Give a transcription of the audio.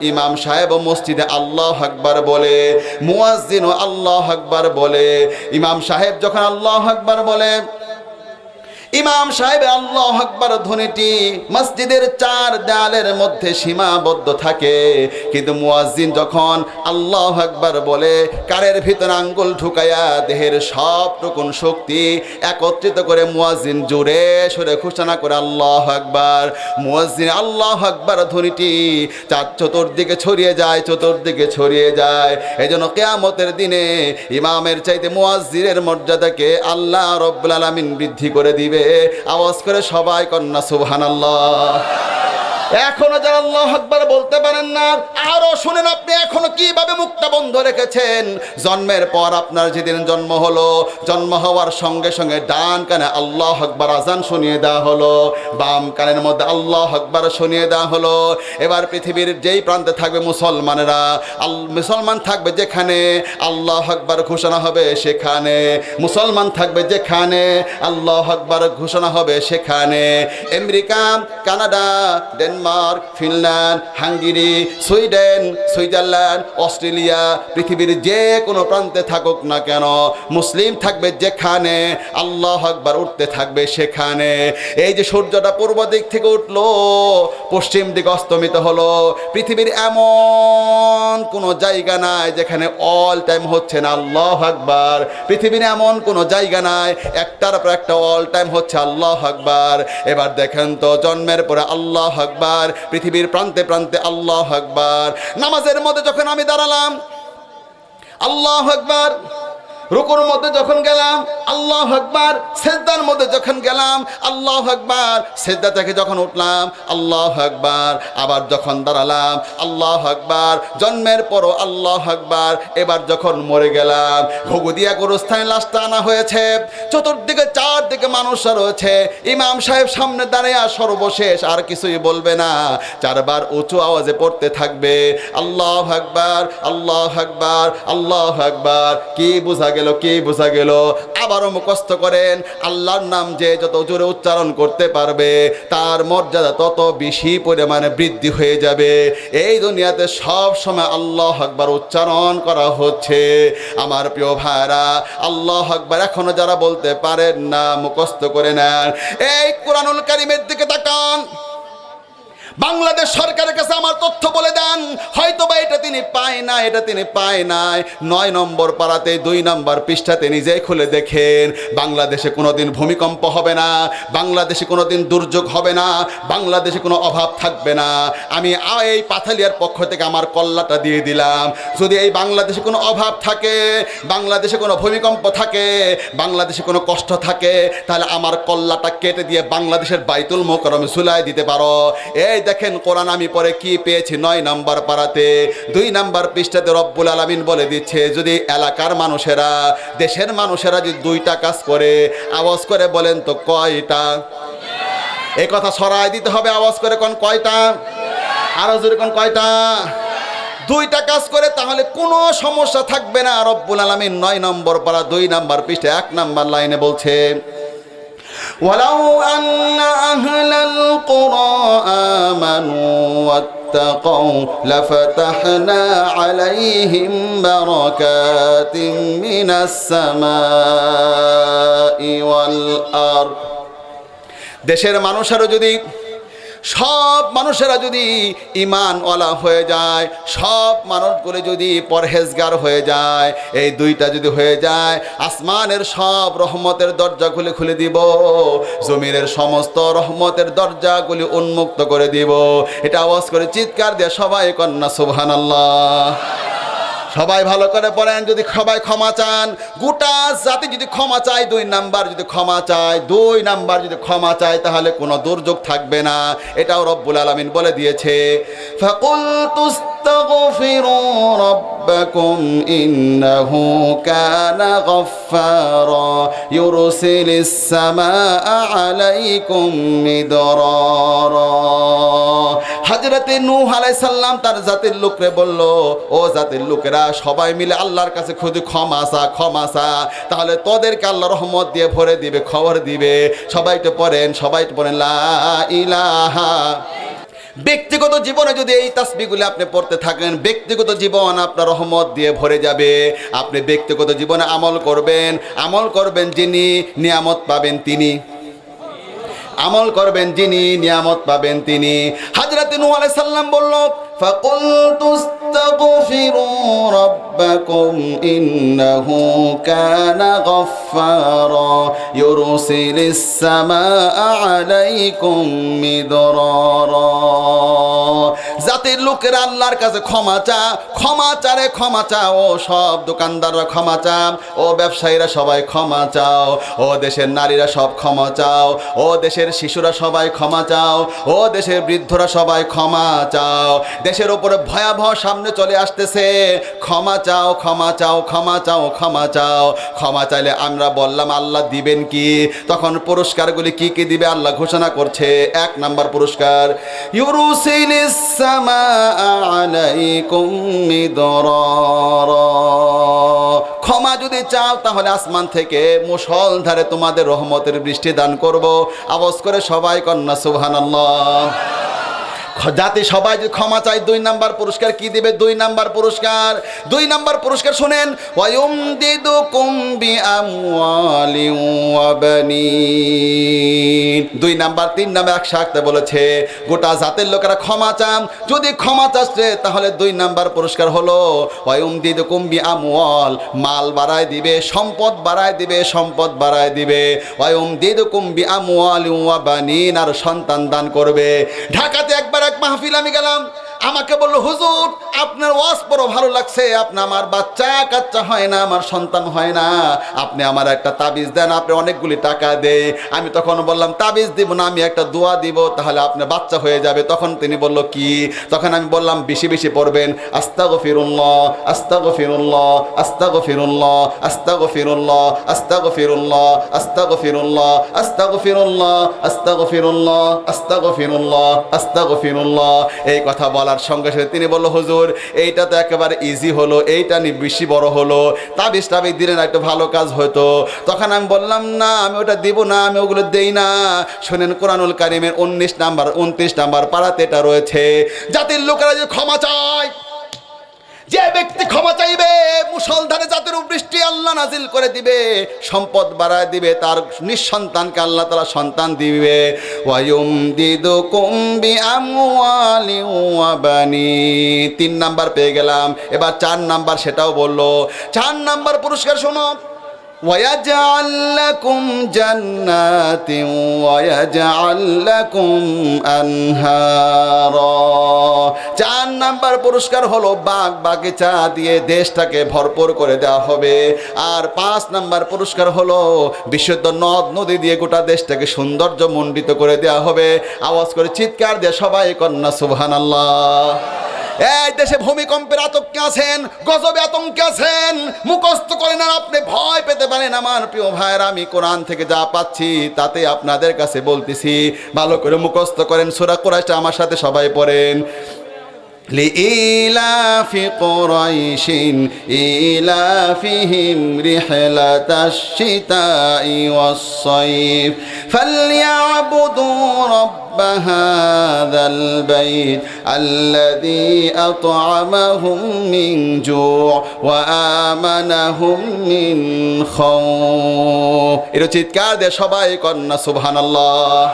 ইমাম সাহেব মসজিদে আল্লাহ আকবার বলে, মুয়াজ্জিন আল্লাহ আকবার বলে, ইমাম সাহেব যখন আল্লাহ আকবার বলে ইমাম সাহেব, আল্লাহ আকবার, ধ্বনিটি মসজিদের চার দেয়ালের মধ্যে সীমাবদ্ধ থাকে। কিন্তু মুয়াজ্জিন যখন আল্লাহ আকবার বলে কারের ভিতরে আঙ্গুল ঢুকাইয়া দেহের সব টুকুন শক্তি একত্রিত করে মুয়াজ্জিন জোরে সরে ঘোষণা করে, আল্লাহ আকবার। মুয়াজ্জিন, আল্লাহ আকবার, ধ্বনিটি চার চতুর্দিকে ছড়িয়ে যায়, চতুর্দিকে ছড়িয়ে যায়। এই জন্য কেয়ামতের দিনে ইমামের চাইতে মুয়াজ্জিনের মর্যাদাকে আল্লাহ রব্বুল আলামিন বৃদ্ধি করে দিবে। আওয়াজ করে সবাই কন্যা সুবহানাল্লাহ। এখনও যারা আল্লাহ আকবার বলতে পারেন না, আরও শুনেন আপনি এখনও কীভাবে মুক্তা বন্ধ রেখেছেন? জন্মের পর আপনার যেদিন জন্ম হলো, জন্ম হওয়ার সঙ্গে সঙ্গে ডান কানে আল্লাহ আকবার আজান শুনিয়ে দেওয়া হলো, বাম কানের মধ্যে আল্লাহ আকবার শুনিয়ে দেওয়া হলো। এবার পৃথিবীর যেই প্রান্তে থাকবে মুসলমানেরা, আল, মুসলমান থাকবে যেখানে আল্লাহ আকবার ঘোষণা হবে সেখানে। মুসলমান থাকবে যেখানে আল্লাহ আকবার ঘোষণা হবে সেখানে। America, Canada Denmark Finland, Hungary, Sweden, Switzerland, Australia, পৃথিবীর যে কোনো প্রান্তে থাকুক না কেন, মুসলিম থাকবে যেখানে, আল্লাহ আকবার উঠতে থাকবে সেখানে। এই যে সূর্যটা পূর্ব দিক থেকে উঠল, পশ্চিম দিক অস্তমিত হলো, পৃথিবীর এমন কোনো জায়গা নাই যেখানে অল টাইম হচ্ছে না, আল্লাহ আকবার। পৃথিবীর এমন কোনো জায়গা নাই, একটার পর একটা অল টাইম হচ্ছে, আল্লাহ আকবার। এবার দেখেন তো, জন্মের পরে আল্লাহ আকবার পৃথিবীর প্রান্তে প্রান্তে আল্লাহ আকবার। নামাজের মধ্যে যখন আমি দাঁড়ালাম, আল্লাহ আকবার, রুকুর মধ্যে যখন গেলাম আল্লাহ আকবার, সেজদার মধ্যে যখন গেলাম, আল্লাহ আকবার, সেজদা থেকে যখন উঠলাম, আল্লাহ আকবার, আবার যখন দাঁড়ালাম, আল্লাহ আকবার, জন্মের পরও আল্লাহ আকবার, এবার যখন মরে গেলাম ঘুগুদিয়া গোরস্থানে লাশটা আনা হয়েছে, চতুর্দিকে চারদিকে মানুষরা রয়েছে, ইমাম সাহেব সামনে দাঁড়িয়ে সর্বশেষ আর কিছুই বলবে না, চারবার উঁচু আওয়াজে পড়তে থাকবে, আল্লাহ আকবার আল্লাহ আকবার আল্লাহ আকবার, কি বোঝা গেল, কি বোঝা গেল আবারও মুখস্থ করেন, আল্লাহর নাম যে যত জোরে উচ্চারণ করতে পারবে, তার মর্যাদা তত বেশি পরিমাণে বৃদ্ধি হয়ে যাবে। এই দুনিয়াতে সব সময় আল্লাহ আকবার উচ্চারণ করা হচ্ছে। আমার প্রিয় ভাইরা আল্লাহ আকবার এখনও যারা বলতে পারেন না, মুখস্থ করে নেন। এই কোরআনুল কারিমের দিকে তাকান। বাংলাদেশ সরকারের কাছে আমার তথ্য বলে দেন। হয়তো বা এটা তিনি পায় না, এটা তিনি পায় নাই। নয় নম্বর পাড়াতে দুই নম্বর পৃষ্ঠাতে নিজেই খুলে দেখেন, বাংলাদেশে কোনোদিন ভূমিকম্প হবে না, বাংলাদেশে কোনোদিন দুর্যোগ হবে না, বাংলাদেশে কোনো অভাব থাকবে না। আমি এই পাথালিয়ার পক্ষ থেকে আমার কল্লাটা দিয়ে দিলাম। যদি এই বাংলাদেশে কোনো অভাব থাকে, বাংলাদেশে কোনো ভূমিকম্প থাকে, বাংলাদেশে কোনো কষ্ট থাকে, তাহলে আমার কল্লাটা কেটে দিয়ে বাংলাদেশের বাইতুল মোকরমে ঝুলাই দিতে পারো। এই দেখেন কোরআন আমি পরে কি পেয়েছি? নয় নাম্বার পাড়াতে। দুই নাম্বার পৃষ্ঠাতে রব্বুল আলামিন বলে দিচ্ছে, যদি এলাকার মানুষেরা, দেশের মানুষেরা যদি দুইটা কাজ করে, আওয়াজ করে বলেন তো কয়টা? এই কথা সরাই দিতে হবে আওয়াজ করে কোন কয়টা? আরও জোরে কোন কয়টা? দুইটা কাজ করে তাহলে কোনো সমস্যা থাকবে না। রব্বুল আলামিন নয় নম্বর পাড়া, দুই নাম্বার পৃষ্ঠা, এক নাম্বার লাইনে বলছে ولو أن أهل القرى آمنوا واتقوا لفتحنا عليهم بركات من السماء والأرض দেশের মানুষেরও যদি সব মানুষেরা যদি ইমানওয়ালা হয়ে যায়, সব মানুষগুলি যদি পরহেজগার হয়ে যায়, এই দুইটা যদি হয়ে যায়, আসমানের সব রহমতের দরজাগুলি খুলে দিব, জমিনের সমস্ত রহমতের দরজাগুলি উন্মুক্ত করে দিব। এটা আওয়াজ করে চিৎকার দিয়ে সবাই কন্যা সুবহান আল্লাহ সবাই ভালো করে পড়েন, যদি সবাই ক্ষমা চান। গোটা জাতি যদি ক্ষমা চায়, দুই নাম্বার যদি ক্ষমা চায়, দুই নাম্বার যদি ক্ষমা চায়, তাহলে কোনো দুর্যোগ থাকবে না। এটাও রব্বুল আলমিন বলে দিয়েছে। ফাকুল তুস্তাগফিরু রাব্বাকুম ইন্নাহু কানা গফফারা ইউরসিলিস সামাআ আলাইকুম মিদরারা হাজরতে নূহ আলাইহিস সালাম তার জাতির লোকরে বলল, ও জাতির লোকেরা, সবাই মিলে আল্লাহর কাছে খুদি ক্ষমা চা ক্ষমা চা। তাহলে তোদেরকে আল্লাহ রহমত দিয়ে ভরে দিবে, খবর দিবে। সবাই তো পড়েন, সবাই তো পড়েন, লা ইলাহা ব্যক্তিগত জীবনে যদি এই তাসবিগুলি আপনি পড়তে থাকেন, ব্যক্তিগত জীবন আপনার রহমত দিয়ে ভরে যাবে। আপনি ব্যক্তিগত জীবনে আমল করবেন আমল করবেন যিনি, নিয়ামত পাবেন তিনি। আমল করবেন যিনি, নিয়ামত পাবেন তিনি। হাজরাতে আলাই সাল্লাম বলল ফাকুল استغفروا ربكم إنه كان غفارا يرسل السماء عليكم مدرارا জাতির লোকেরা আল্লাহর কাছে ক্ষমা চা ক্ষমা চারে ক্ষমা চাও ও সব দোকানদাররা ক্ষমা চাও ও ব্যবসায়ীরা সবাই ক্ষমা চাও ও দেশের নারীরা সব ক্ষমা চাও ও দেশের শিশুরা সবাই ক্ষমা চাও ও দেশের বৃদ্ধরা সবাই ক্ষমা চাও দেশের উপরে ভয়াবহ সামনে চলে আসতেছে। ক্ষমা চাও ক্ষমা চাও ক্ষমা চাও ক্ষমা চাও। ক্ষমা চাইলে আমরা বললাম, আল্লাহ দিবেন কি? তখন পুরস্কারগুলি কি কি দিবে আল্লাহ ঘোষণা করছে। এক নাম্বার পুরস্কার ক্ষমা যদি চাও, তাহলে আসমান থেকে মুসলধারে তোমাদের রহমতের বৃষ্টি দান করব। আওয়াজ করে সবাই কন্যা, সুবহানাল্লাহ। খ- জাতি সবাই যদি ক্ষমা চায়, দুই নাম্বার পুরস্কার কি দিবে? দুই নাম্বার পুরস্কার। দুই নাম্বার পুরস্কার শোনেন, ওয়ায়ুমদিদুকুম বিআমওয়ালিন ওয়া বানিন দুই নাম্বার, তিন নাম্বার একসাথে বলেছে, গোটা জাতের লোকেরা ক্ষমা চান। যদি ক্ষমা চাচ্ছে, তাহলে দুই নাম্বার পুরস্কার হলো, ওয়ায়ুমদিদুকুম বিআমওয়াল। মাল বাড়ায় দিবে, সম্পদ বাড়ায় দিবে, সম্পদ বাড়ায় দিবে। ওয়ায়ুমদিদুকুম বিআমওয়ালিন ওয়া বানিন আর সন্তান দান করবে। ঢাকাতে একবার এক মাহফিল আমি গেলাম আমাকে বলল, হুজুর, আপনার ওয়াজ বড় ভালো লাগছে। আপনি আমার বাচ্চা, কাচ্চা হয় না, আমার সন্তান হয় না। আপনি আমার একটা তাবিজ দেন, আপনি অনেকগুলি টাকা দেয় আমি তখন বললাম, তাবিজ দিব না, আমি একটা দোয়া দিব, তাহলে আপনার বাচ্চা হয়ে যাবে। তখন তিনি বলল, কি? তখন আমি বললাম, বেশি বেশি পড়বেন। আস্তাগ ফিরুল্লাহ আস্তাগ ফিরুল্লাহ আস্তাগ ফিরুল্লাহ আস্তাগ ফিরুল্লাহ আস্তাগ ফিরুল্লাহ আস্তাগ ফিরুল্লাহ আস্তাগ ফিরুল্লাহ আস্তাগ ফিরুল্লাহ আস্তাগ ফিরুল্লাহ আস্তাগ ফিরুল্লাহ এই কথা বলার সঙ্গে সঙ্গে তিনি বলল, হুজুর, এইটা তো একেবারে ইজি হলো, এইটা বেশি বড় হলো। তাবিজ টাবিজ না একটু ভালো কাজ হতো তখন আমি বললাম, না, আমি ওটা দিব না, আমি ওগুলো দেই না। শোনেন, কোরআনুল কারিমের উনিশ নাম্বার, উনত্রিশ নাম্বার পাড়াতে এটা রয়েছে। জাতির লোকেরা যে ক্ষমা চায়, যে ব্যক্তি ক্ষমা আল্লাহ নাজিল করে দিবে, সম্পদ বাড়ায় দিবে, তার নিঃসন্তানকে আল্লাহ তালা সন্তান দিবে। ওয়ায়ুম দিদু কুম্বি আমওয়ালি তিন নাম্বার পেয়ে গেলাম। এবার চার নাম্বার সেটাও বলল। চার নাম্বার পুরস্কার শোনো। ويجعل لكم جنات ويجعل لكم أنهارا চার নাম্বার পুরস্কার হলো বাগ বাগিচা দিয়ে দেশটাকে ভরপুর করে দেওয়া হবে আর পাঁচ নাম্বার পুরস্কার হলো বিশুদ্ধ নদ নদী দিয়ে গোটা দেশটাকে সৌন্দর্য মণ্ডিত করে দেওয়া হবে আওয়াজ করে চিৎকার দিয়ে সবাই কন্যা সুবহান আল্লাহ এই দেশে ভূমিকম্পের আতঙ্কে আছেন, গজবে আতঙ্কে আছেন। মুখস্থ করেন আর আপনি ভয় পেতে পারেন। আমার প্রিয় ভাইয়ের, আমি কোরআন থেকে যা পাচ্ছি, তাতে আপনাদের কাছে বলতেছি, ভালো করে মুখস্থ করেন। সুরা কোরআশটা আমার সাথে সবাই পড়েন। لإيلاف قريش إيلافهم رحلة الشتاء والصيف فليعبدوا رب هذا البيت الذي أطعمهم من جوع وآمنهم من خوف إلى تتكاد شبايك النسبحان الله